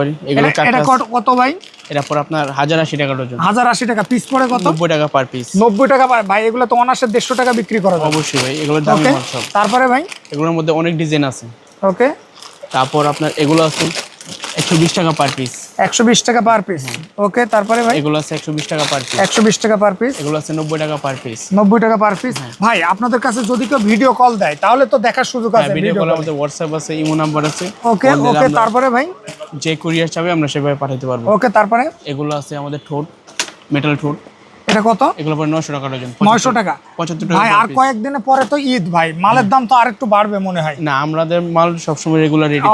এটা- কত- ভাই? এটা পর আপনার হাজার আশি টাকা ডজন হাজার আশি টাকা। পিস পড়ে কত? নব্বই টাকা পার পিস নব্বই টাকা পার- ভাই এগুলো তো অনার্সের দেড়শো টাকা বিক্রি করা অবশ্যই ভাই এগুলোর দাম ওকে তারপরে ভাই? এগুলোর মধ্যে অনেক ডিজাইন আছে। ওকে তারপর আপনার এগুলো আছে একশো বিশ টাকা পার পিস একশো বিশ টাকা পার পিস ওকে তারপরে ভাই? এগুলো আছে একশো বিশ টাকা পার পিস একশো বিশ টাকা পার পিস এগুলো আছে নব্বই টাকা পার পিস নব্বই টাকা পার পিস ভাই আপনাদের কাছে যদি কেউ ভিডিও কল দেয় তাহলে তো দেখার সুযোগ আছে ভিডিও কলের মধ্যে হোয়াটসঅ্যাপ আছে ইমো নাম্বার আছে। ওকে ওকে তারপরে ভাই? যে কুরিয়ার চাবে আমরা সেভাবে পাঠাতে পারব। ওকে তারপরে? এগুলো আছে আমাদের ঠোঁট মেটাল ঠোঁট। এটা কত? এগুলো পরে নশো টাকা ডজন নয়শো টাকা। পঁচাত্তর ভাই আর কয়েকদিনে পরে তো ঈদ ভাই। মালের দাম তো আরেকটু বাড়বে মনে হয়। না আমাদের মাল সবসময় রেগুলার রেডি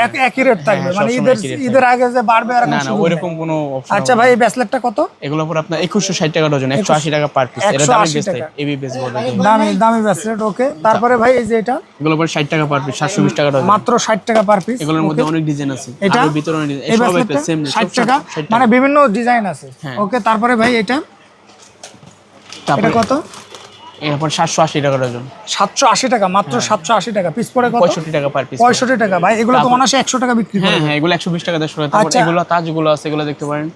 থাকে একই রেট থাকবে। হ্যাঁ, মানে ঈদের ঈদের আগে যে বাড়বে আর না না ওইরকম কোনো অপশন আচ্ছা ভাই এই কত? এগুলো পরে আপনার একুশশো ষাট টাকা ডজন একশো আশি টাকা পার পিস এটা দামি বেস টাকা। এবি বেস বলে দামি দামি ব্যাসলেট ওকে তারপরে ভাই এই যে এটা? এগুলো পরে ষাট টাকা পার পিস সাতশো বিশ টাকা ডজন। মাত্র ষাট টাকা পার পিস এগুলোর মধ্যে অনেক ডিজাইন আছে। এটা? ভিতরে অনেক ডিজাইন সব সেম ষাট টাকা? মানে বিভিন্ন ডিজাইন আছে হ্যাঁ। ওকে তারপরে ভাই এটা? তারপর কত? এরপর সাতশো আশি টাকা ডজন। সাতশো আশি টাকা মাত্র সাতশো আশি টাকা। পিস পড়ে পঁয়ষট্টি টাকা পার পিস পঁয়ষট্টি টাকা। ভাই এগুলো তো অনাসে একশো টাকা বিক্রি হ্যাঁ হ্যাঁ এগুলো একশো বিশ টাকা দেড়শো টাকা। আচ্ছা। এগুলো তাজগুলো আছে এগুলো দেখতে পারেন।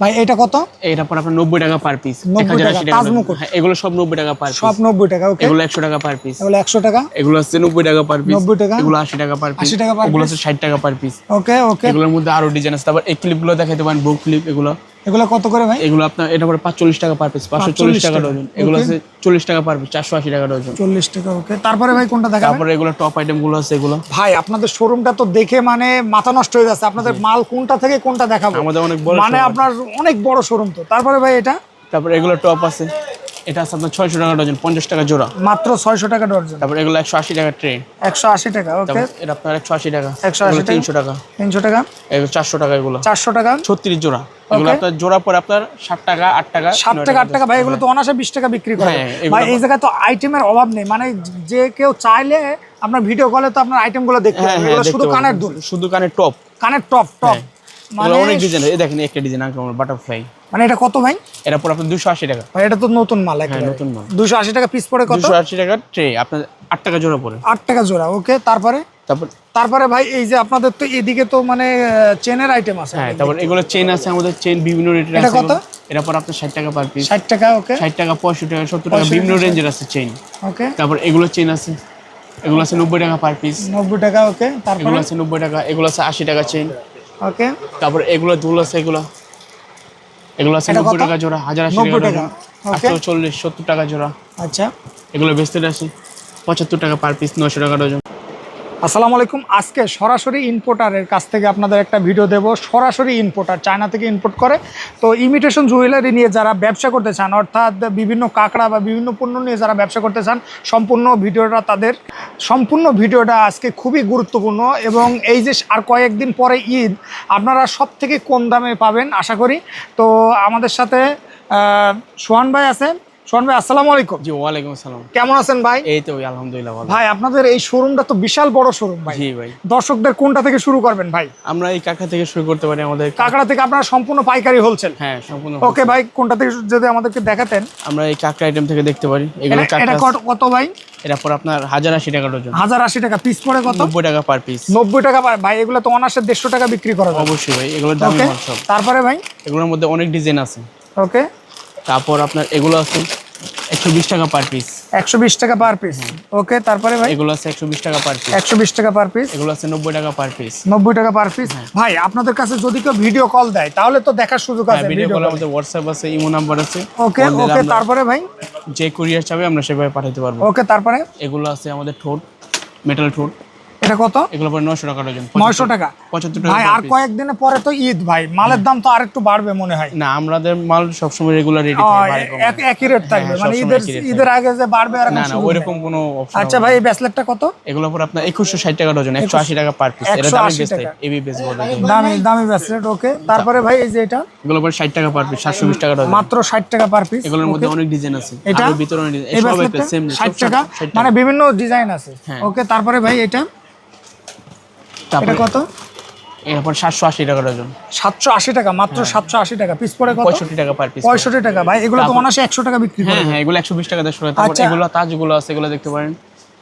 ভাই এটা কত? এটা পর আপনার নব্বই টাকা পার পিস 90 এক হাজার আশি টাকা, টাকা তাজ ডজন। মুকুট। হ্যাঁ, এগুলো সব নব্বই টাকা পার সব নব্বই টাকা এগুলো একশো টাকা পার পিস এগুলো একশো টাকা? এগুলো আছে নব্বই টাকা পার পিস 90 টাকা। এগুলো আশি টাকা পার পিস 80 টাকা এগুলো ষাট টাকা পার পিস ওকে ওকে এগুলোর মধ্যে আরও ডিজাইন আছে। তারপর এই ক্লিপগুলো দেখাতে পারেন বুক ক্লিপ এগুলো। এগুলো কত করে ভাই? এগুলো আপনার এটা পরে পাঁচচল্লিশ টাকা পার পিস পাঁচশো চল্লিশ টাকা টাকা। ডজন। এগুলো আছে চল্লিশ টাকা পার পিস চারশো আশি টাকা ডজন। চল্লিশ টাকা ওকে তারপরে ভাই কোনটা দেখাবেন? তারপরে এগুলো টপ আইটেমগুলো আছে এগুলো। ভাই আপনাদের শোরুমটা তো দেখে মানে মাথা নষ্ট হয়ে যাচ্ছে। আপনাদের মাল কোনটা থেকে কোনটা দেখাবো? আমাদের অনেক বড় মানে আপনার অনেক বড় শোরুম তো। তারপরে ভাই এটা? তারপরে এগুলো টপ আছে। এটা আছে আপনার ছয়শো টাকা ডজন পঞ্চাশ টাকা জোড়া। মাত্র ছয়শো টাকা ডর্জন তারপর এগুলো একশো আশি টাকা ট্রে। একশো আশি টাকা ওকে। এটা আপনার একশো আশি টাকা 180 এগুলো টাকা। তিনশো টাকা। তিনশো টাকা? এগুলো চারশো টাকা এগুলো। চারশো টাকা? ছত্রিশ জোড়া। এগুলো আপনার জোড়া পরে আপনার ষাট টাকা আট টাকা টাকা আট টাকা ভাই এগুলো তো অনাসে বিশ টাকা বিক্রি করে। হ্যাঁ, ভাই এই জায়গায় তো আইটেমের অভাব নেই। মানে যে কেউ চাইলে আপনার ভিডিও কলে তো আপনার আইটেমগুলো দেখতে হ্যাঁ পাবেন হ্যাঁ শুধু দেখতে কানের পাবেন। দুল। শুধু কানের টপ কানের টপ টপ মানে অনেক ডিজাইন এই দেখেন একটা ডিজাইন বাটারফ্লাই মানে এটা কত ভাই? এটা পর আপনার দুশো আশি টাকা। এটা তো নতুন মাল হ্যাঁ একেবারে। নতুন মাল। দুশো আশি টাকা পিস পড়ে কত? দুশো আশি টাকা ট্রে আপনার আট টাকা জোড়া পরে আট টাকা জোড়া ওকে তারপরে? তারপর তারপরে ভাই এই যে আপনাদের তো এদিকে তো মানে চেনের আইটেম আছে। হ্যাঁ তারপর এগুলো চেন আছে আমাদের চেন বিভিন্ন রেটের এটা আছে কত? এটা পর আপনার ষাট টাকা পার পিস ষাট টাকা ওকে ষাট টাকা পঁয়ষট্টি টাকা সত্তর টাকা বিভিন্ন রেঞ্জের আছে চেন ওকে তারপর এগুলো চেন আছে এগুলো আছে নব্বই টাকা পার পিস নব্বই টাকা ওকে তারপরে? এগুলো আছে নব্বই টাকা এগুলো আছে আশি টাকা চেন ওকে তারপর এগুলো দুল আছে এগুলো। এগুলো আছে নব্বই? টাকা জোড়া হাজার আশি 90 টাকা. আটশো চল্লিশ সত্তর টাকা জোড়া। আচ্ছা। এগুলো বেচতে আছে পঁচাত্তর টাকা পার পিস নশো টাকা ডজন আসসালামু আলাইকুম। আজকে সরাসরি ইম্পোর্টারের কাছ থেকে আপনাদের একটা ভিডিও দেব। সরাসরি ইম্পোর্টার চায়না থেকে ইম্পোর্ট করে। তো ইমিটেশন জুয়েলারি নিয়ে যারা ব্যবসা করতে চান, অর্থাৎ বিভিন্ন কাঁকড়া বা বিভিন্ন পণ্য নিয়ে যারা ব্যবসা করতে চান, সম্পূর্ণ ভিডিওটা তাদের সম্পূর্ণ ভিডিওটা আজকে খুবই গুরুত্বপূর্ণ এবং এই যে আর কয়েকদিন পরে ঈদ, আপনারা সব থেকে কম দামে পাবেন, আশা করি। তো আমাদের সাথে সোহান ভাই আছে। ভাই আসসালামু আলাইকুম। জি ওয়ালাইকুম আসসালাম। কেমন আছেন ভাই? এই তো আলহামদুলিল্লাহ ভালো। ভাই আপনাদের এই শোরুমটা তো বিশাল বড় শোরুম ভাই। জি ভাই। দর্শকদের কোনটা থেকে শুরু করবেন ভাই? আমরা এই থেকে শুরু করতে পারি আমাদের। কাঁকড়া থেকে আপনারা সম্পূর্ণ পাইকারি হোলসেল। হ্যাঁ সম্পূর্ণ ওকে ভাই কোনটা থেকে যদি আমাদেরকে দেখাতেন। আমরা এই কাঁকড়া আইটেম থেকে দেখতে পারি। এগুলো এটা- কত- ভাই? এটা পর আপনার হাজার আশি টাকা ডজন। হাজার আশি টাকা। পিস পড়ে কত? নব্বই টাকা পার পিস নব্বই টাকা পার- ভাই এগুলো তো দেড়শো টাকা বিক্রি করা অবশ্যই ভাই এগুলোর দাম তারপরে ভাই? এগুলোর মধ্যে অনেক ডিজাইন আছে। ওকে। তারপর আপনার এগুলো আছে। একশো বিশ টাকা পার পিস একশো বিশ টাকা পার পিস ওকে তারপরে ভাই? এগুলো আছে একশো বিশ টাকা পার পিস একশো বিশ টাকা পার পিস এগুলো আছে নব্বই টাকা পার পিস নব্বই টাকা পার পিস ভাই আপনাদের কাছে যদি কেউ ভিডিও কল দেয় তাহলে তো দেখার সুযোগ আছে ভিডিও কলের মধ্যে হোয়াটসঅ্যাপ আছে ইমো নাম্বার আছে। ওকে ওকে তারপরে ভাই? যে কুরিয়ার চাবে আমরা সেভাবে পাঠাতে পারব। ওকে তারপরে? এগুলো আছে আমাদের ঠোঁট মেটাল ঠোঁট। এটা কত? এগুলো পরে নশো টাকা ডজন নয়শো টাকা। পঁচাত্তর টাকা ভাই আর। কয়েকদিনে পরে তো ঈদ ভাই। মালের দাম তো আরেকটু বাড়বে মনে হয়। না আমাদের মাল সবসময় রেগুলার রেডি থাকে একই রেট থাকবে। হ্যাঁ, মানে ঈদের ঈদের আগে যে বাড়বে আর না না ওইরকম কোনো অপশন আচ্ছা ভাই এই কত? এগুলো পরে আপনার একুশশো ষাট টাকা ডজন একশো আশি টাকা পার পিস এটা দামি বেস। এবি বেস বলে দামি দামি ব্যাসলেট ওকে তারপরে ভাই এই যে এটা? এগুলো পরে ষাট টাকা পার পিস সাতশো বিশ টাকা ডজন। মাত্র ষাট টাকা পার পিস এগুলোর মধ্যে অনেক ডিজাইন আছে। এটা? ভিতরে অনেক ডিজাইন সব ব্যাসলেটটা সেম ষাট টাকা? মানে বিভিন্ন ডিজাইন আছে। হ্যাঁ। ওকে তারপরে ভাই এটা? এটা কত? এরপর সাতশো আশি টাকা ডজন। সাতশো আশি টাকা মাত্র সাতশো আশি টাকা। পিস কত? পঁয়ষট্টি টাকা পার পিস পঁয়ষট্টি টাকা। ভাই এগুলো তো অনাসে একশো টাকা বিক্রি হ্যাঁ হ্যাঁ এগুলো একশো বিশ টাকা দেড়শো টাকা। আচ্ছা। এগুলো তাজগুলো আছে এগুলো দেখতে পারেন।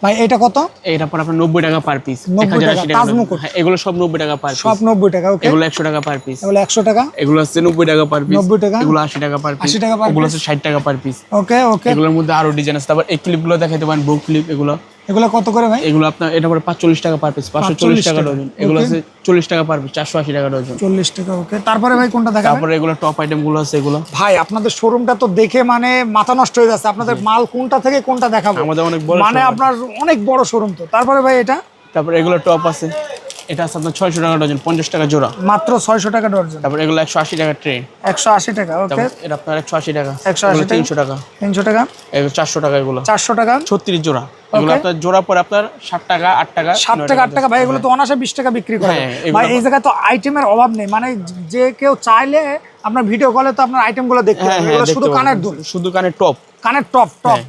ভাই এটা কত? এটা পর আপনার নব্বই টাকা পার পিস 90 টাকা, তাজ মুকুট। হ্যাঁ এগুলো সব নব্বই টাকা পার সব নব্বই টাকা ওকে এগুলো একশো টাকা পার পিস এগুলো একশো টাকা? এগুলো হচ্ছে নব্বই টাকা পার পিস 90 টাকা। এগুলো আশি টাকা পার পিস 80 টাকা এগুলো। হচ্ছে ষাট টাকা পার পিস ওকে ওকে এগুলোর মধ্যে আরও ডিজাইন আছে। তারপর এই ক্লিপগুলো দেখাইতে পারেন বুক ক্লিপ এগুলো। এগুলো কত করে ভাই? এগুলো আপনার এটা পরে পাঁচচল্লিশ টাকা পার পিস পাঁচশো চল্লিশ টাকা টাকা। ডজন এগুলো আছে চল্লিশ টাকা পার পিস চারশো আশি টাকা ডজন চল্লিশ টাকা ওকে তারপরে ভাই কোনটা দেখাবেন? তারপরে এগুলো টপ আইটেমগুলো আছে এগুলো। ভাই আপনাদের শোরুমটা তো দেখে মানে মাথা নষ্ট হয়ে যাচ্ছে। আপনাদের মাল কোনটা থেকে কোনটা দেখাবো? আমাদের অনেক বড় মানে আপনার অনেক বড় শোরুম তো। তারপরে ভাই এটা? তারপরে এগুলো টপ আছে। এটা আছে আপনার ছয়শো টাকা ডজন পঞ্চাশ টাকা জোড়া। মাত্র ছয়শো টাকা ডর্জন তারপর এগুলো একশো আশি টাকা ট্রে একশো আশি টাকা ওকে এটা আপনার একশো আশি টাকা 180 টাকা। তিনশো টাকা। তিনশো টাকা? এগুলো চারশো টাকা এগুলো। চারশো টাকা? ছত্রিশ জোড়া। এগুলো আপনার জোড়া পরে আপনার ষাট টাকা আট টাকা টাকা আট টাকা ভাই এগুলো তো অনাসে বিশ টাকা বিক্রি করে। হ্যাঁ, ভাই এই জায়গায় তো আইটেমের অভাব নেই। মানে যে কেউ চাইলে আপনার ভিডিও কলে তো আপনার আইটেমগুলো দেখতে হ্যাঁ হ্যাঁ শুধু কানের দুল। শুধু কানের টপ কানের টপ টপ।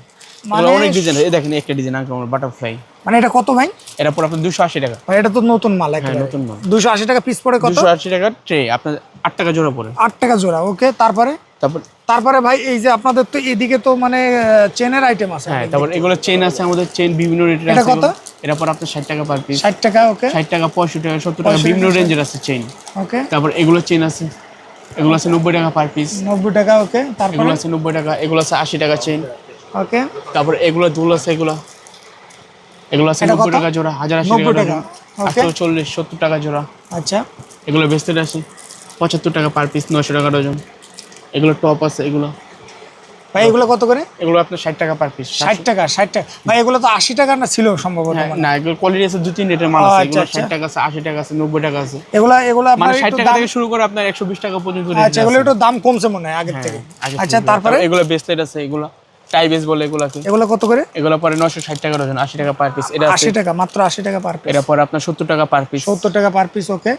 মানে অনেক ডিজাইন এই দেখেন একটা ডিজাইন বাটারফ্লাই মানে এটা কত ভাই? এটা পর আপনার দুশো আশি টাকা। ভাই এটা তো নতুন মাল হ্যাঁ একেবারে। নতুন মাল। দুশো আশি টাকা পিস পড়ে কত? দুশো আশি টাকা ট্রে আপনার আট টাকা জোড়া পরে আট টাকা জোড়া ওকে তারপরে? তারপর তারপরে ভাই এই যে আপনাদের তো এদিকে তো মানে চেনের আইটেম আছে হ্যাঁ তারপর এগুলো চেন আছে আমাদের চেন বিভিন্ন রেটের এটা আছে কত? এটা পর আপনার ষাট টাকা পার পিস ষাট টাকা ওকে ষাট টাকা পঁয়ষট্টি টাকা সত্তর টাকা বিভিন্ন রেঞ্জের আছে চেন ওকে তারপর এগুলো চেন আছে এগুলো আছে নব্বই টাকা পার পিস নব্বই টাকা ওকে তারপরে? এগুলো আছে নব্বই টাকা এগুলো আছে আশি টাকা চেন ওকে তারপর এগুলো দুল আছে এগুলো। এগুলো আছে নব্বই টাকা জোড়া হাজার আশি টাকা. আটশো চল্লিশ সত্তর টাকা জোড়া। আচ্ছা। এগুলো পঁচাত্তর টাকা পার পিস নয়শো টাকা ডজন। এগুলো টপ আছে এগুলো। ভাই এগুলো কত করে? এগুলো আপনার ষাট টাকা পার পিস ষাট টাকা ষাট টাকা। ভাই এগুলো তো আশি টাকা না ছিল সম্ভবত? হ্যাঁ। না এগুলো কোয়ালিটি আছে দু তিন রেটের মাল আছে। আচ্ছা, এগুলো আচ্ছা। ষাট টাকা আছে আশি টাকা আছে নব্বই টাকা আছে। এগুলা এগুলো মানে ষাট টাকা থেকে শুরু করে আপনার একশো বিশ টাকা পর্যন্ত আচ্ছা এগুলো একটু দাম কমছে মনে হয় আগের থেকে। হ্যাঁ, আচ্ছা তারপরে? এগুলো বেস্টেড আছে এগুলো। টাই বেস বলে এগুলাকে এগুলো কত করে? এগুলো পরে নয়শো ষাট টাকা ডজন আশি টাকা পার পিস এটা আছে আশি টাকা মাত্র আশি টাকা পার পিস এটা পরে আপনার সত্তর টাকা পার পিস সত্তর টাকা পার পিস ওকে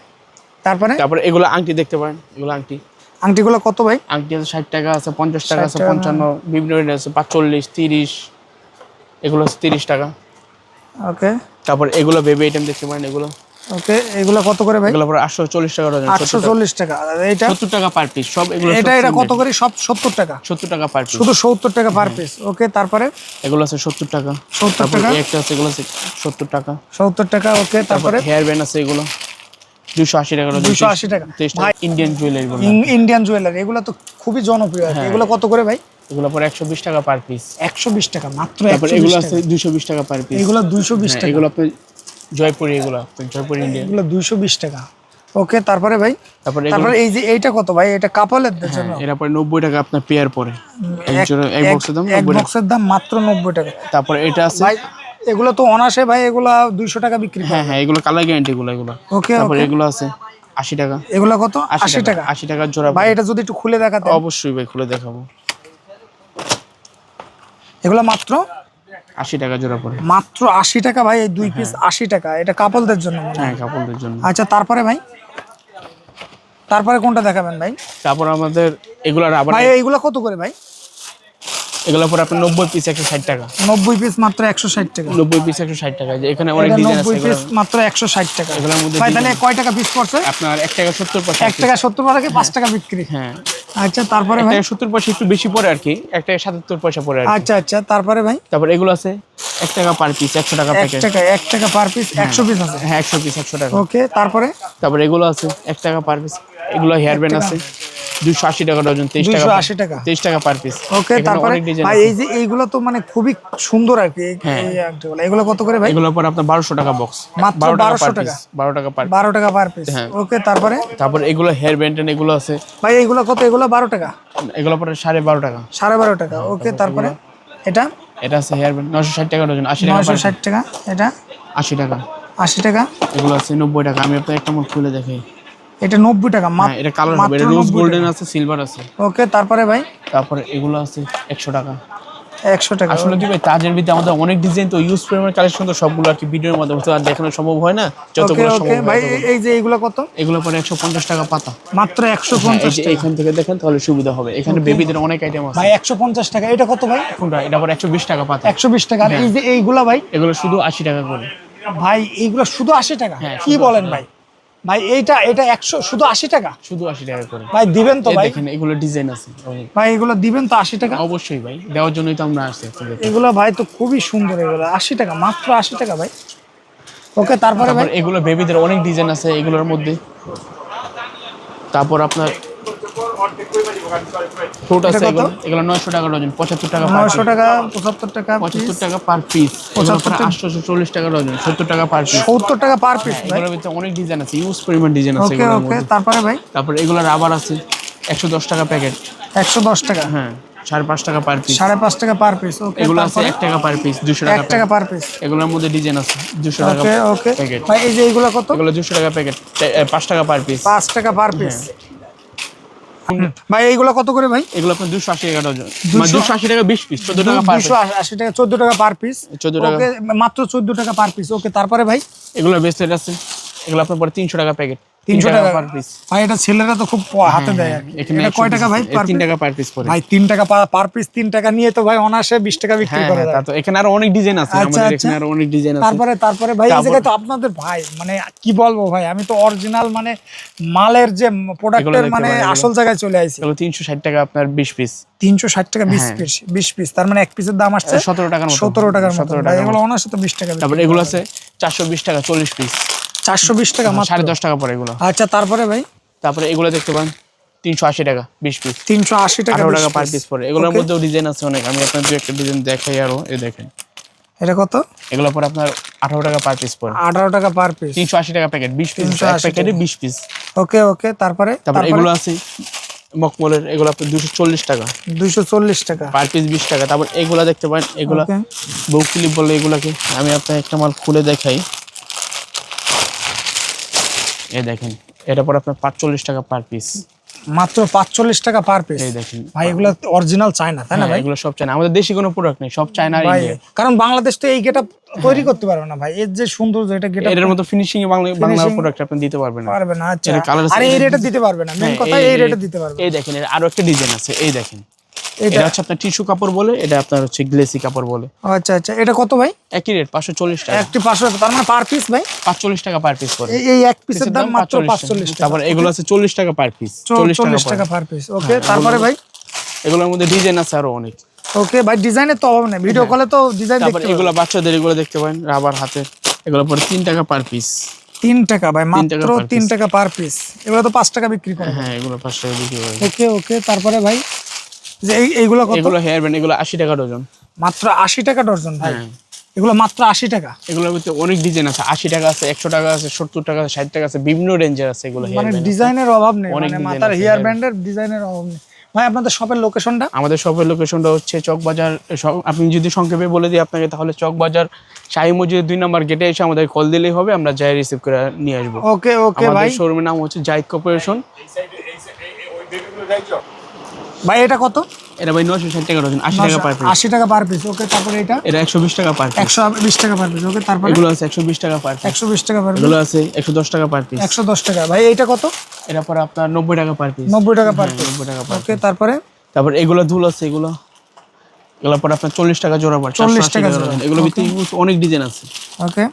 তারপরে? তারপরে এগুলো আংটি দেখতে পারেন এগুলো আংটি। আংটিগুলো কত ভাই? আংটি আছে ষাট টাকা আছে পঞ্চাশ টাকা আছে টাকা, পঞ্চান্ন বিভিন্ন রেট আছে পাঁচচল্লিশ তিরিশ এগুলো আছে তিরিশ টাকা। ওকে তারপর এগুলো বেবি আইটেম দেখতে পারেন এগুলো। ওকে এগুলো কত করে ভাই? এগুলো পরে আটশো চল্লিশ টাকা ডজন আটশো চল্লিশ টাকা। আর এইটা? সত্তর টাকা পার পিস সব এগুলো এটা এটা কত করে? সব সত্তর টাকা। সত্তর টাকা পার পিস শুধু সত্তর টাকা পার পিস ওকে তারপরে? এগুলো আছে সত্তর টাকা। 70 টাকা? একটা আছে এগুলো আছে সত্তর টাকা। সত্তর টাকা ওকে তারপরে হেয়ার ব্যান্ড আছে এগুলো। দুশো আশি টাকা 280 টাকা। ভাই, ইন্ডিয়ান জুয়েলারি ইন্ডিয়ান জুয়েলারি এগুলো তো খুবই জনপ্রিয় হ্যাঁ। আর কি। এগুলো কত করে ভাই? এগুলো পরে একশো বিশ টাকা পার পিস একশো বিশ টাকা মাত্র তারপর এগুলো বিশ আছে টাকা। দুশো বিশ টাকা পার পিস এগুলো দুইশো বিশ টাকা। এগুলো আপনার জয়পুরি এগুলো জয়পুরি ইন্ডিয়ান এগুলো দুইশো বিশ টাকা। ওকে তারপরে ভাই? তারপরে তারপরে এই যে এইটা কত ভাই? এটা কাপলের জন্য? হ্যাঁ, এরা পরে নব্বই টাকা আপনার পেয়ার পরে। এক জোড়া বক্সের দাম এক নব্বই টাকা। বক্সের দাম মাত্র নব্বই টাকা। তারপরে এটা আছে ভাই এগুলো তো অনাসে ভাই এগুলো দুইশো টাকা বিক্রি হ্যাঁ হ্যাঁ এগুলো কালার গ্যারান্টি এগুলো এগুলো। ওকে তারপরে এগুলো আছে আশি টাকা। এগুলো কত? আশি টাকা আশি টাকার জোড়া ভাই এটা যদি একটু খুলে দেখাতে অবশ্যই ভাই খুলে দেখাবো। এগুলো মাত্র আশি টাকা জোড়া পড়ে। মাত্র আশি টাকা ভাই এই দুই পিস আশি টাকা। এটা কাপলদের জন্য হ্যাঁ। কাপড়দের জন্য। আচ্ছা তারপরে ভাই? তারপরে কোনটা দেখাবেন ভাই? তারপর আমাদের এগুলো ভাই এগুলো কত করে ভাই? এগুলো পরে আপনার নব্বই পিস একশো ষাট টাকা। নব্বই পিস মাত্র একশো ষাট টাকা। নব্বই পিস একশো ষাট টাকা। যে এখানে অনেক ডিজাইন আছে নব্বই এগুলো। পিস মাত্র একশো ষাট টাকা। এগুলোর মধ্যে ভাই তাহলে কয় টাকা পিস পড়ছে? আপনার এক টাকা সত্তর পয়সা এক টাকা সত্তর টাকা পাঁচ টাকা বিক্রি? হ্যাঁ। আচ্ছা তারপরে ভাই? টাকা সত্তর পয়সা একটু বেশি পড়ে আর কি। এক টাকা সাতাত্তর পয়সা পড়ে আর আচ্ছা আচ্ছা তারপরে ভাই? তারপর এগুলো আছে এক টাকা পার পিস একশো টাকা এক প্যাকেট টাকা এক টাকা পার পিস একশো পিস আছে। হ্যাঁ একশো পিস একশো টাকা। ওকে তারপরে? তারপর এগুলো আছে এক টাকা পার পিস এগুলো হেয়ার ব্যান্ড আছে। দুশো আশি টাকা ডজন তেইশ টাকা দুইশো per- আশি টাকা। তেইশ টাকা পার পিস ওকে তারপরে ভাই এই যে এইগুলো তো মানে খুবই সুন্দর আর কি। এই- হ্যাঁ। এগুলো কত করে ভাই? এগুলো পর আপনার বারোশো টাকা বক্স মাত্র 1200 টাকা। পিস বারো টাকা পার বারো টাকা পার পিস হ্যাঁ। ওকে তারপরে? তারপর এগুলো হেয়ার ব্যান্ড এগুলো আছে। ভাই এইগুলো কত? এগুলো বারো টাকা। এগুলো পরে সাড়ে বারো টাকা। সাড়ে বারো টাকা। ওকে তারপরে এটা? এটা আছে হেয়ার ব্যান্ড নশো ষাট টাকা ডজন আশি টাকা নয়শো per- ষাট টাকা। এটা? আশি টাকা। আশি টাকা। এগুলো আছে নব্বই টাকা। আমি আপনার একটা মোট খুলে দেখাই। এটা নব্বই টাকা হ্যাঁ এটা কালার হবে এটা রোজ গোল্ডেন আছে সিলভার আছে। ওকে তারপরে ভাই? তারপরে এগুলো আছে একশো টাকা। একশো টাকা। আসলে কি ভাই তাজের ভিতরে আমাদের অনেক ডিজাইন তো ইউজ পরিমাণ কালেকশন তো সবগুলো আর কি ভিডিওর মাধ্যমে তো আর দেখানো সম্ভব হয় না? যতগুলো ওকে ভাই এই- যে এইগুলো কত? এগুলো পরে একশো পঞ্চাশ টাকা পাতা। মাত্র একশো হ্যাঁ, এই পঞ্চাশ যে টাকা। এখান থেকে দেখেন তাহলে সুবিধা হবে। এখানে বেবিদের অনেক আইটেম আছে। ভাই একশো পঞ্চাশ টাকা। এটা কত ভাই? কোনটা এটা পরে একশো বিশ টাকা পাতা। একশো বিশ টাকা। আর হ্যাঁ। এই যে এইগুলা ভাই? এগুলো শুধু আশি টাকা করে। ভাই এইগুলো শুধু আশি টাকা? হ্যাঁ, কি বলেন ভাই? ভাই এইটা এটা একশো শুধু আশি টাকা? শুধু আশি টাকা করে। ভাই দিবেন তো ভাই? দেখেন এগুলো ডিজাইন আছে। ভাই এগুলো দিবেন তো আশি টাকা? অবশ্যই ভাই দেওয়ার জন্যই তো আমরা আসছি এগুলো ভাই তো খুবই সুন্দর এগুলো। আশি টাকা মাত্র আশি টাকা ভাই। ওকে তারপরে ভাই? এগুলো বেবিদের অনেক ডিজাইন আছে এগুলোর মধ্যে। তারপর আপনার ফ্রুট আছে এগুলো এগুলো নয়শো টাকা ডজন পঁচাত্তর টাকা per নয়শো piece। টাকা পঁচাত্তর টাকা পঁচাত্তর টাকা পার পিস পঁচাত্তর টাকা। আটশোশো চল্লিশ টাকা ডজন সত্তর টাকা পার পিস সত্তর টাকা পার পিস এগুলোর ভিতরে অনেক ডিজাইন আছে ইউজ পরিমাণ ডিজাইন আছে ওকে এগুলোর ওকে মধ্যে তারপরে ভাই তারপর এগুলো রাবার আছে একশো দশ টাকা প্যাকেট একশো দশ টাকা হ্যাঁ সাড়ে পাঁচ টাকা পার পিস সাড়ে পাঁচ টাকা পার পিস ওকে এগুলো আছে এক টাকা পার পিস দুশো টাকা টাকা পার পিস এগুলোর মধ্যে ডিজাইন আছে দুশো টাকা ওকে ওকে ভাই এই যে এইগুলো কত এগুলো দুশো টাকা প্যাকেট পাঁচ টাকা পার পিস পাঁচ টাকা পার পিস হ্যাঁ। ভাই এইগুলো কত করে ভাই? এগুলো আপনার দুশো আশি টাকা ডজন। দুশো- দুশো আশি টাকা বিশ পিস চোদ্দ টাকা দুশো আশি টাকা চোদ্দ টাকা পার পিস 14 টাকা। মাত্র চোদ্দ টাকা পার পিস ওকে তারপরে ভাই? এগুলো বেস্ট আছে। এগুলো আপনার পরে তিনশো টাকা প্যাকেট তিনশো টাকা। পার পিস ভাই এটা ছেলেরা তো খুব হাতে দেয়। আর এটা কয় টাকা ভাই তিন টাকা পার পিস পরে ভাই তিন টাকা পার পিস তিন টাকা নিয়ে তো ভাই অনায়াসে বিশ টাকা বিক্রি হ্যাঁ করে হ্যাঁ, তা তো এখানে আরও অনেক ডিজাইন আছে আচ্ছা, আমাদের আচ্ছা। এখানে আরও অনেক ডিজাইন আছে। তারপরে তারপরে ভাই এই জায়গায় তো আপনাদের ভাই মানে কি বলব ভাই আমি তো অরিজিনাল মানে মালের যে প্রোডাক্টের মানে আসল জায়গায় চলে আইছি। এগুলো তিনশো ষাট টাকা আপনার বিশ পিস তিনশো ষাট টাকা বিশ হ্যাঁ। পিস বিশ পিস তার মানে এক পিসের দাম আসছে সতেরো টাকার সতেরো টাকার সতেরো টাকা এগুলো মতো। অনায়াসে তো বিশ টাকা তারপরে এগুলো আছে চারশো বিশ টাকা চল্লিশ পিস চারশো বিশ টাকা মাত্র। সাড়ে দশ টাকা পরে এগুলো। আচ্ছা তারপরে ভাই? তারপরে এগুলো দেখতে পান তিনশো আশি টাকা বিশ পিস। তিনশো আশি টাকা আঠারো 20 টাকা পার পিস। পরে এগুলোর মধ্যেও ডিজাইন আছে অনেক। আমি আপনার দু একটা ডিজাইন দেখাই আরও এই দেখেন। এটা কত? এগুলো পরে আপনার আঠারো টাকা পার পিস পরে আঠারো টাকা পার পিস তিনশো আশি টাকা প্যাকেট বিশ পিস 380 প্যাকেটে বিশ পিস ওকে ওকে তারপরে? তারপর এগুলো আছে মকমলের এগুলো আপনার দুশো চল্লিশ টাকা। দুইশো চল্লিশ টাকা। পার পিস বিশ টাকা। তারপর এগুলা দেখতে পারেন এগুলা Okay. বউ ক্লিপ বলে এগুলাকে। আমি আপনার একটা মাল খুলে দেখাই। এই দেখেন এটা পর আপনার পাঁচচল্লিশ টাকা পার পিস মাত্র পাঁচচল্লিশ টাকা পার পিস এই দেখেন ভাই এগুলো অরিজিনাল চায় না তাই না হ্যাঁ, ভাই? এগুলো সব চায়না আমাদের দেশি কোনো প্রোডাক্ট নেই সব চায়না কারণ বাংলাদেশ তো এই গেটা তৈরি করতে পারবে না ভাই। এর যে সুন্দর এটা গেটা এটার মতো ফিনিশিং বাংলা প্রোডাক্ট আপনি দিতে পারবেন না। পারবে না আচ্ছা। আরে এই রেটে দিতে পারবে না। মেন কথা এই রেটে দিতে পারবে এই দেখেন এর আরও একটা ডিজাইন আছে এই দেখেন। এটা হচ্ছে আপনার টিস্যু কাপড় বলে এটা আপনার হচ্ছে গ্লেসি কাপড় বলে। আচ্ছা আচ্ছা। এটা কত ভাই? একই রেট পাঁচশো চল্লিশ টাকা। একটি পাঁচশো তার মানে পার পিস ভাই? পাঁচচল্লিশ টাকা পার পিস করে। এই- এক পিসের দাম মাত্র পাঁচচল্লিশ তারপর এগুলো আছে চল্লিশ টাকা পার পিস চল্লিশ টাকা পার পিস ওকে তারপরে ভাই? এগুলোর মধ্যে ডিজাইন আছে আরও অনেক। ওকে ভাই ডিজাইনের তো অভাব নেই। ভিডিও কলে তো ডিজাইন তারপর দেখতে এগুলো বাচ্চাদের এগুলো দেখতে পারেন রাবার হাতে। এগুলো পরে তিন টাকা পার পিস তিন টাকা ভাই মাত্র তিন টাকা পার পিস এগুলো তো পাঁচ টাকা বিক্রি করে। হ্যাঁ এগুলো পাঁচ টাকা বিক্রি করে। ওকে ওকে তারপরে ভাই? যে এইগুলো কত? এগুলো হেয়ার ব্যান্ড এগুলো টাকা ডজন মাত্র আশি টাকা ডর্জন ভাই। হ্যাঁ। এগুলো মাত্র আশি টাকা। এগুলোর ভিতরে অনেক ডিজাইন আছে। আশি টাকা আছে একশো টাকা আছে সত্তর টাকা আছে ষাট টাকা আছে বিভিন্ন রেঞ্জের আছে এগুলো হেয়ার মানে ডিজাইনের অভাব নেই মানে মাথার হেয়ার ব্যান্ডের ডিজাইনের অভাব নেই। ভাই আপনাদের শপের লোকেশনটা আমাদের শপের লোকেশনটা হচ্ছে চকবাজার আপনি যদি সংক্ষেপে বলে দিই আপনাকে তাহলে চকবাজার শাহী মসজিদের দুই নম্বর গেটে এসে আমাদের কল দিলেই হবে আমরা যাই রিসিভ করে নিয়ে আসব। ওকে ওকে ভাই। শোরুমের নাম হচ্ছে জাহিদ কর্পোরেশন ভাই এটা কত এটা ভাই নশো ষাট টাকা ডজন আশি টাকা পার পিস আশি টাকা পার পিস ওকে তারপরে এটা এটা একশো বিশ টাকা পার পিস একশো বিশ টাকা পার পিস ওকে তারপরে এগুলো আছে একশো বিশ টাকা পার পিস টাকা পার পিস এগুলো আছে একশো দশ টাকা পার পিস একশো দশ টাকা ভাই এইটা কত এটা পরে আপনার নব্বই টাকা পার পিস নব্বই টাকা পার পিস নব্বই টাকা পার ওকে তারপরে তারপর এগুলো দুল আছে এগুলো এগুলো পরে আপনার চল্লিশ টাকা জোড়া পড়ে 40 টাকা জোড়া। জোড়া এগুলো ভিতরে অনেক ডিজাইন আছে ওকে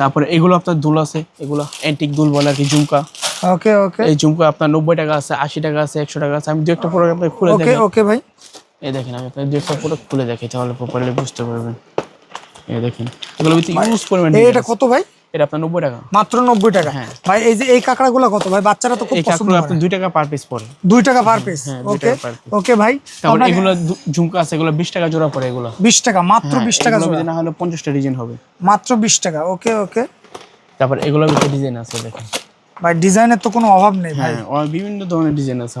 তারপরে এগুলো আপনার দুল আছে এগুলো অ্যান্টিক দুল বলে আর কি ঝুমকা ওকে ওকে এই ঝুমকা আপনার নব্বই টাকা আছে আশি টাকা আছে একশো টাকা আছে। আমি দু একটা প্রোডাক্ট আপনাকে খুলে ওকে ওকে ভাই। এই দেখেন আমি আপনাকে দু একটা প্রোডাক্ট খুলে দেখি তাহলে প্রপারলি বুঝতে পারবেন। এই দেখেন এগুলো ইউজ করবেন এটা কত ভাই? এটা আপনার নব্বই টাকা। মাত্র নব্বই টাকা। হ্যাঁ। ভাই এই যে এই কাঁকড়াগুলো কত ভাই? বাচ্চারা তো খুব পছন্দ করে। দুই টাকা পার পিস পড়ে। দুই টাকা পার পিস হ্যাঁ, ওকে। ওকে ভাই। তারপর এগুলো ঝুমকা আছে এগুলো বিশ টাকা জোড়া পড়ে এগুলো। বিশ টাকা মাত্র বিশ টাকা জোড়া। না হলে পঞ্চাশটা ডিজাইন হবে। মাত্র বিশ টাকা। ওকে ওকে তারপর এগুলোর ভিতরে ডিজাইন আছে দেখেন। ভাই ডিজাইনের তো কোনো অভাব নেই ভাই। হ্যাঁ বিভিন্ন ধরনের ডিজাইন আছে।